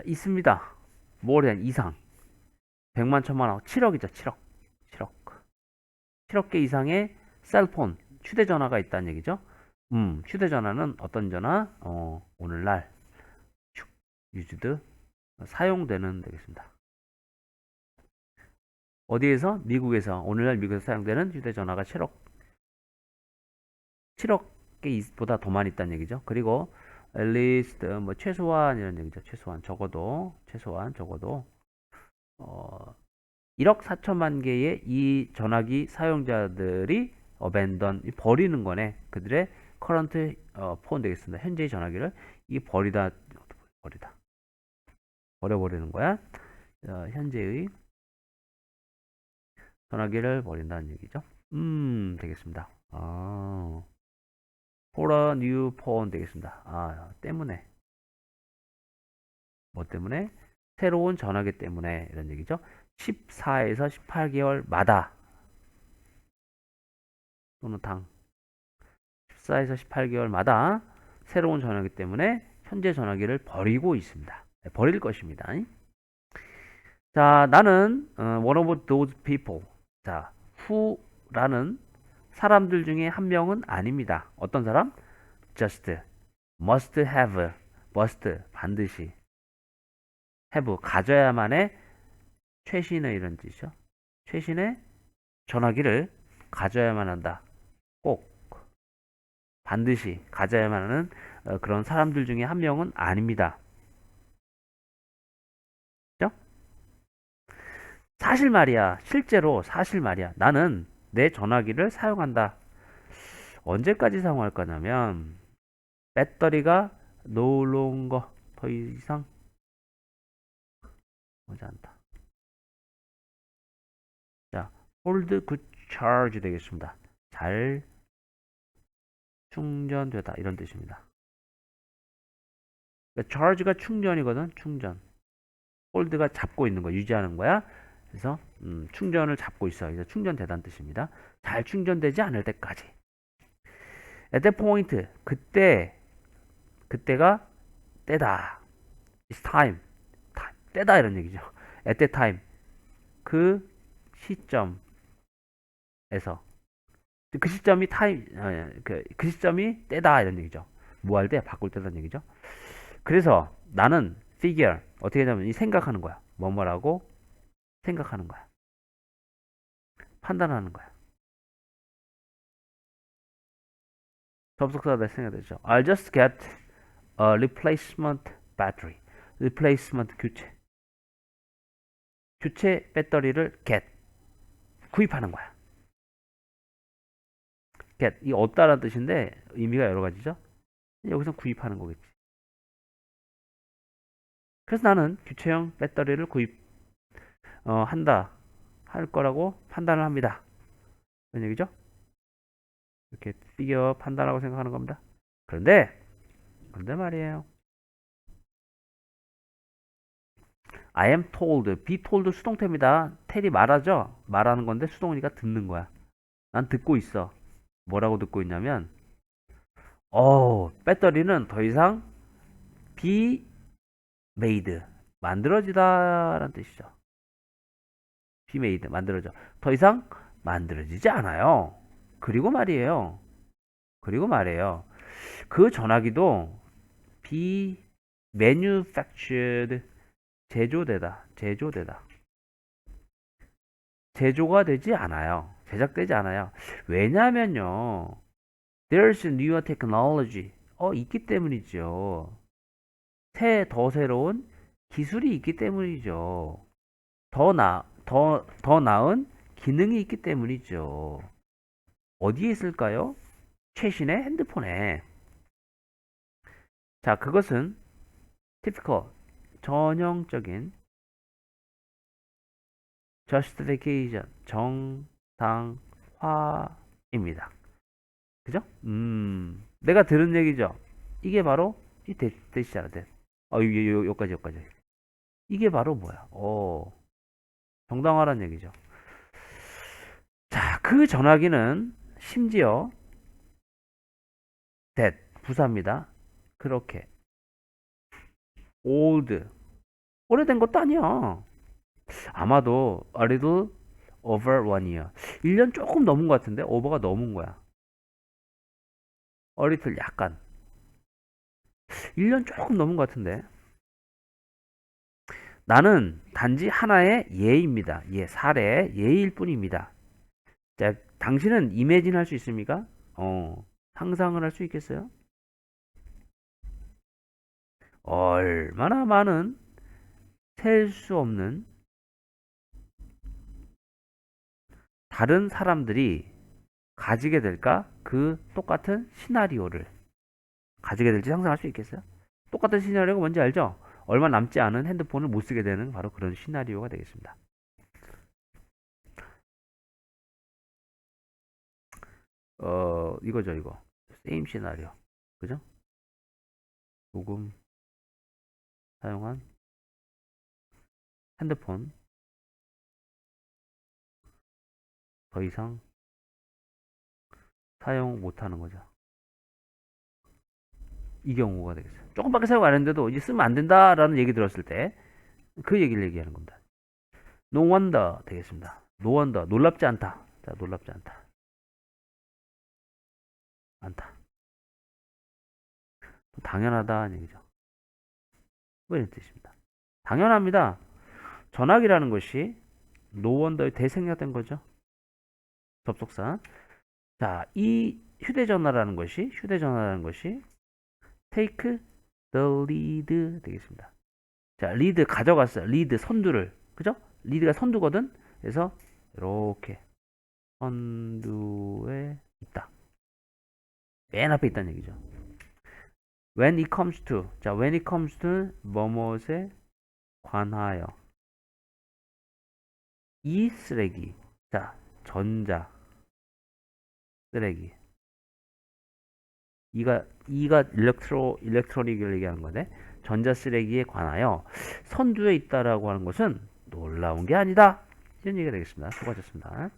자, 있습니다. more than 이상. 100만, 1000만, 7억이죠. 7억. 7억. 7억 개 이상의 셀폰, 휴대전화가 있다는 얘기죠. 음, 휴대전화는 어떤 전화? 어, 오늘날 유즈드 사용되는 되겠습니다. 어디에서? 미국에서 오늘날 미국에서 사용되는 휴대전화가 7억 7억 개보다 더 많이 있다는 얘기죠. 그리고 at least 뭐 최소한 이런 얘기죠. 최소한 적어도 최소한 적어도 어 1억 4천만 개의 이 전화기 사용자들이 abandon 버리는 거네. 그들의 current 어, 폰 되겠습니다. 현재의 전화기를 이게 버리다 버리다 버려버리는 거야. 어, 현재의 전화기를 버린다는 얘기죠. 음, 되겠습니다. 아, for a new phone 되겠습니다. 아, 때문에. 뭐 때문에? 새로운 전화기 때문에 이런 얘기죠. 14에서 18개월마다 또는 당 14에서 18개월마다 새로운 전화기 때문에 현재 전화기를 버리고 있습니다. 네, 버릴 것입니다. 자, 나는 어, one of those people. 자, who라는 사람들 중에 한 명은 아닙니다. 어떤 사람? just, must have, must 반드시 have 가져야만의 최신의 이런 뜻이죠. 최신의 전화기를 가져야만 한다. 꼭 반드시 가져야만 하는 어, 그런 사람들 중에 한 명은 아닙니다. 사실 말이야. 실제로 사실 말이야. 나는 내 전화기를 사용한다. 언제까지 사용할 거냐면 배터리가 longer 더 이상 오지 않다. 자, hold good charge 되겠습니다. 잘 충전되다 이런 뜻입니다. 그러니까 charge가 충전이거든. 충전. hold가 잡고 있는 거, 유지하는 거야. 그래서 음, 충전을 잡고 있어. 그래서 충전되다는 뜻입니다. 잘 충전되지 않을 때까지. at that point 그때 그때가 때다. it's time. time. 때다 이런 얘기죠. at that time 그 시점에서 그 시점이 타임 어, 그, 그 시점이 때다 이런 얘기죠. 뭐 할 때 바꿀 때라는 얘기죠. 그래서 나는 figure 어떻게 하냐면 이 생각하는 거야. 뭐뭐라고 생각하는 거야. 판단하는 거야. 접속사가 생각되죠. I'll just get a replacement battery. replacement 교체. 교체 배터리를 get 구입하는 거야. get 이 얻다라는 뜻인데 의미가 여러 가지죠. 여기서 구입하는 거겠지. 그래서 나는 교체형 배터리를 구입 어, 한다 할 거라고 판단을 합니다. 그런 얘기죠? 이렇게 피겨 판단하고 생각하는 겁니다. 그런데 그런데 말이에요. I am told, be told 수동태입니다. 텔이 말하죠? 말하는 건데 수동이니까 듣는 거야. 난 듣고 있어. 뭐라고 듣고 있냐면, 어, 배터리는 더 이상 be made, 만들어지다 라는 뜻이죠. Made, 만들어져. 더 이상 만들어지지 않아요. 그리고 말이에요. 그리고 말이에요. 그 전화기도 be manufactured, 제조되다, 제조되다. 제조가 되지 않아요. 제작되지 않아요. 왜냐면요. There's newer technology. 어, 있기 때문이죠. 새, 더 새로운 기술이 있기 때문이죠. 더 나, 더, 더 나은 기능이 있기 때문이죠. 어디에 있을까요? 최신의 핸드폰에. 자, 그것은 typical, 전형적인 justification, 정당화입니다. 그죠? 음, 내가 들은 얘기죠. 이게 바로 이 대, 대시잖아, 대. 어, 요, 요, 요까지, 요까지. 이게 바로 뭐야? 어, 정당화란 얘기죠. 자, 그 전화기는 심지어 that 부사입니다. 그렇게 old 오래된 것도 아니야. 아마도 a little over one year. 1년 조금 넘은 것 같은데 over가 넘은 거야. a little 약간. 1년 조금 넘은 것 같은데. 나는 단지 하나의 예입니다. 예, 사례, 예일 뿐입니다. 자, 당신은 이매진 할 수 있습니까? 어, 상상을 할 수 있겠어요? 얼마나 많은 셀 수 없는 다른 사람들이 가지게 될까? 그 똑같은 시나리오를 가지게 될지 상상할 수 있겠어요? 똑같은 시나리오가 뭔지 알죠? 얼마 남지 않은 핸드폰을 못 쓰게 되는 바로 그런 시나리오가 되겠습니다. 어, 이거죠, 이거. 세임 시나리오. 그죠? 조금 사용한 핸드폰 더 이상 사용 못하는 거죠. 이 경우가 되겠어요. 조금밖에 사용 안 했는데도 이제 쓰면 안 된다라는 얘기 들었을 때 그 얘기를 얘기하는 겁니다. Wonder 되겠습니다. Wonder 놀랍지 않다. 자, 놀랍지 않다. 않다. 당연하다는 얘기죠. 뭐 이런 뜻입니다. 당연합니다. 전화기라는 것이 노원더의 대생략된 거죠. 접속사. 자, 이 휴대전화라는 것이 휴대전화라는 것이 take the lead 되겠습니다. 자, 리드 가져갔어요. 리드 선두를. 그죠? 리드가 선두거든. 그래서 이렇게 선두에 있다. 맨 앞에 있다는 얘기죠. When it comes to 자, when it comes to 뭐뭇에 관하여 이 쓰레기 자, 전자 쓰레기 이가 이가 일렉트로 일렉트로닉을 얘기하는 건데 전자 쓰레기에 관하여 선두에 있다라고 하는 것은 놀라운 게 아니다. 이런 얘기가 되겠습니다. 수고하셨습니다.